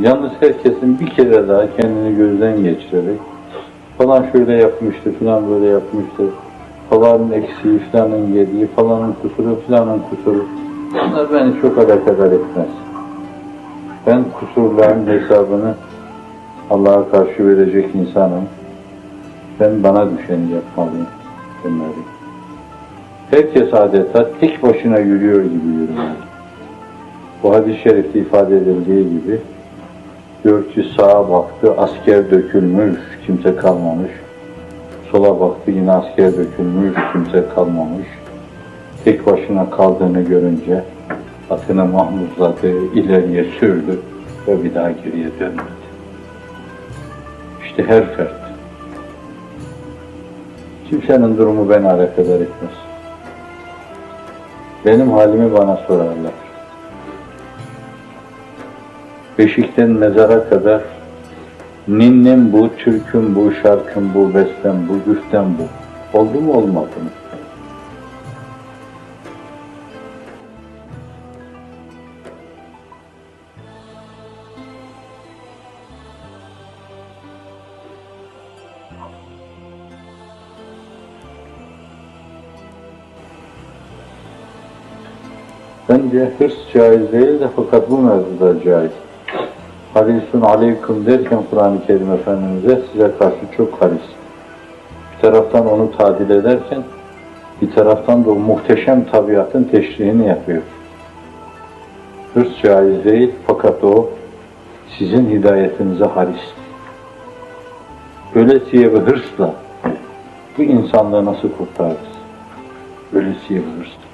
Yalnız herkesin bir kere daha kendini gözden geçirerek falan şöyle yapmıştı, falan böyle yapmıştı, falanın eksiği, falanın yediği, falanın kusuru, falanın kusuru. Bunlar beni çok alakadar etmez. Ben kusurların hesabını Allah'a karşı verecek insanım. Ben bana düşeni yapmalıyım bunları. Herkes adeta tek başına yürüyor gibi yürümeli. Bu hadis-i şerifte ifade edildiği gibi Dörtçü sağa baktı, asker dökülmüş, kimse kalmamış. Sola baktı, yine asker dökülmüş, kimse kalmamış. Tek başına kaldığını görünce atını mahmuzladı, ileriye sürdü ve bir daha geriye dönmedi. İşte her fert. Kimsenin durumu beni alakadar etmez. Benim halimi bana sorarlar. Beşikten mezara kadar ninnim bu, türküm bu, şarkım bu, bestem bu, güftem bu. Oldu mu olmadı mı? Bence hırs caiz değil de fakat bu mevzuda caiz. Harisun aleyküm derken Kur'an-ı Kerim Efendimiz'e size karşı çok haris. Bir taraftan onu tadil ederken bir taraftan da o muhteşem tabiatın teşrihini yapıyor. Hırs caiz değil fakat o sizin hidayetinize haris. Ölesiye ve hırsla bu insanlığı nasıl kurtarırız? Ölesiye ve hırsla.